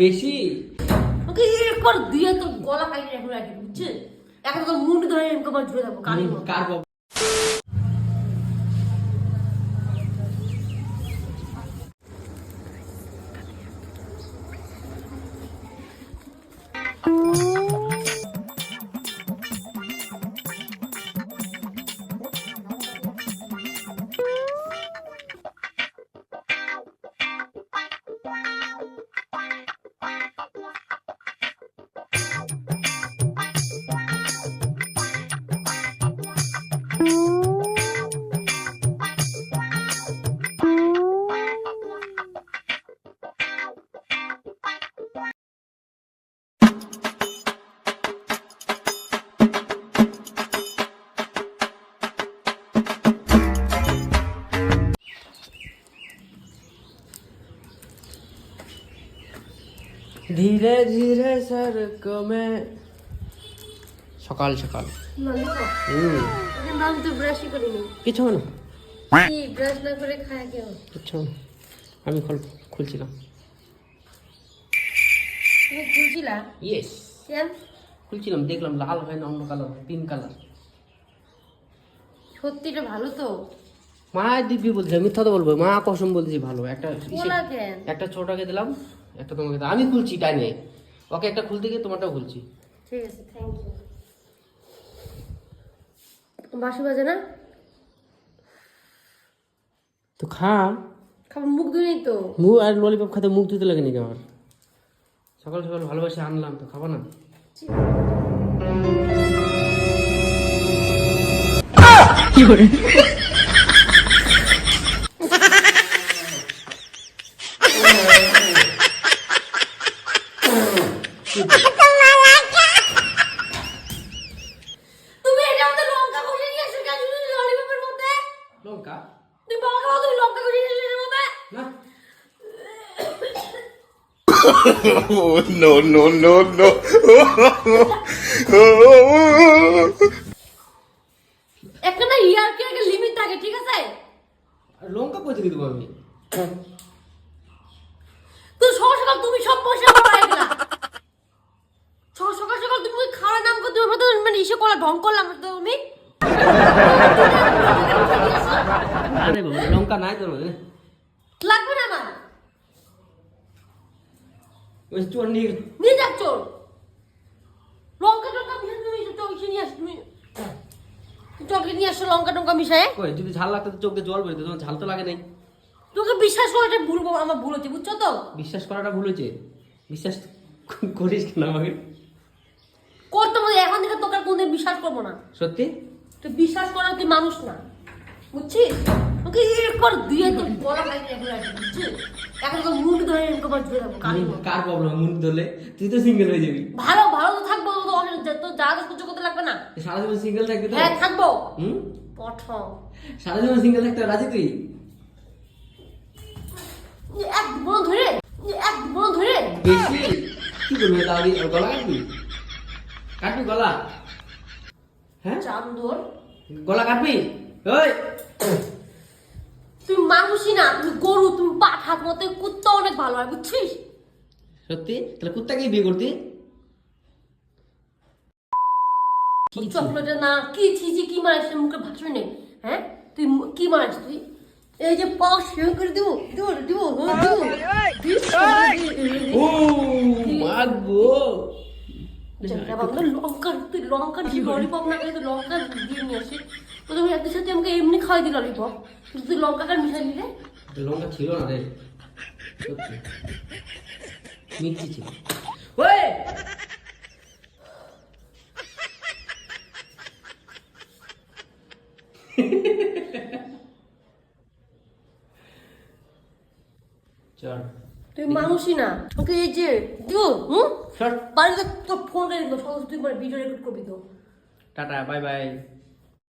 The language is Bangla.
বেশি? ওকে একবার দিয়ে তো গলা কাটিয়ে রাখি এখন তো মুন্ড ধরে ঝুলে দেবো কালি কার ধীরে ধীরে স্যার কমে। সকাল সকাল। হুম। আমি তো ব্রাশই করিনি। কিছু না? কি ব্রাশ না করে খায় কেউ? কিচ্ছু না। আমি খোল খুলছিলাম। তুমি খুলছিলা? ইয়েস কেন? খুলছিলাম দেখলাম লাল হয় না অন্য কালার পিঙ্ক কালার সত্যিটা ভালো তো। মা দিব্যি বলছে মিথ্যা তো বলব। মা কসম বলছি ভালো। একটা একটা ছোটকে দিলাম। একটা তোমাকে আমি খুলছি টাইনে ওকে একটা খুলতে গিয়ে তোমারটাও খুলছি। ঠিক আছে থ্যাংক ইউ বাসি বাজে না? তো খা। খাবার মুখ ধুই তো? মুখ আর ললিপপ খেতে মুখ ধুতে লাগে নাকি আমার সকাল সকাল ভালোবাসে আনলাম তো খাব না? তুমি এটা আমাদের লঙ্কা কষে নিয়ে এসো কেন ললিপপের মধ্যে? লঙ্কা? তুমি বাবা খাও তুমি লঙ্কা কষে নিয়ে এসো মধ্যে? না। Oh, no, no, no, no. একটা না ইয়ার কি একটা লিমিট থাকে ঠিক আছে? লঙ্কা আমি? তো সকাল সকাল তুমি সব পয়সা আমার পায়ে গেলা সকাল সকাল সকাল তুমি ওই খাওয়ার নাম করে তুমি তো মানে ইসে করা ঢং করলাম তো তুমি? আরে বাবা, লঙ্কা নাই তোর মধ্যে? লাগবে না আমার। ওই চোর নিয়ে নিয়ে যাক চোর। লঙ্কা টঙ্কা মিশে তুমি চোখে নিয়ে আসো? তুমি চোখে নিয়ে আসো লঙ্কা টঙ্কা মিশায় কই যদি ঝাল লাগতো তো চোখ জল বেরোতো তোমার ঝাল তো লাগে নাই। তোকে বিশ্বাস করাটা ভুল আমার ভুল হচ্ছে বুঝছ তো? বিশ্বাস করাটা ভুল হয়েছে বিশ্বাস করিস না আমাকে? করতে মধ্যে এখন থেকে তোকে আর কোনদিন বিশ্বাস করব না। সত্যি? তুই বিশ্বাস করার তুই মানুষ না। বুঝছিস? ওকে একবার দিয়ে তো কাটিয়ে বুঝছিস? এখন তো মুন্ড ধরে এরকম কালি মুখ- কার প্রবলেম মুখ ধরলে? তুই তো সিঙ্গেল হয়ে যাবি। ভালো ভালো তো থাকব তো অনেক তো যা যা সহ্য করতে লাগবে না। সারা জীবন সিঙ্গেল থাকবি হ্যাঁ থাকব। হুম? পঠ সারা জীবন সিঙ্গেল থাকতে রাজি তুই? এক বড় ধরে এক বড় ধরে। বেশি? কি করবি তাহলে গলা কাটবি? কাটবি গলা? হ্যাঁ? চান্দর। গলা কাটবি ওই তুমি মানুষই না তুমি গরু তুমি পাঠার মতো কুত্তা অনেক ভালো হয় বুঝছিস? সত্যি? তাহলে কুত্তাকে বিয়ে করতি? চকলেটে না কি ছিজি কি মারিস মুখে ভাষণ নেই হ্যাঁ? তুই কি মারিস তুই? এই যে পাশ সেও করে দিব দিব দিব দিব ও মাগো! লঙ্কা তুই লঙ্কা দিয়ে ললিপপ না খেলে তুই লঙ্কা দিয়ে নিয়ে আসিস তো তুমি একদিন সাথে আমাকে এমনি খাওয়াই ললিপপ তুই লঙ্কাটা মিশাই দিলে লঙ্কা ছিল না রে সত্যি মিষ্টি ছিল ওই চল তুই মানুষই না। ওকে এই যে দিও হুম? বাড়িতে তো ফোন রেখে তুই মানে ভিডিও রেকর্ড করবি তো। Tata bye bye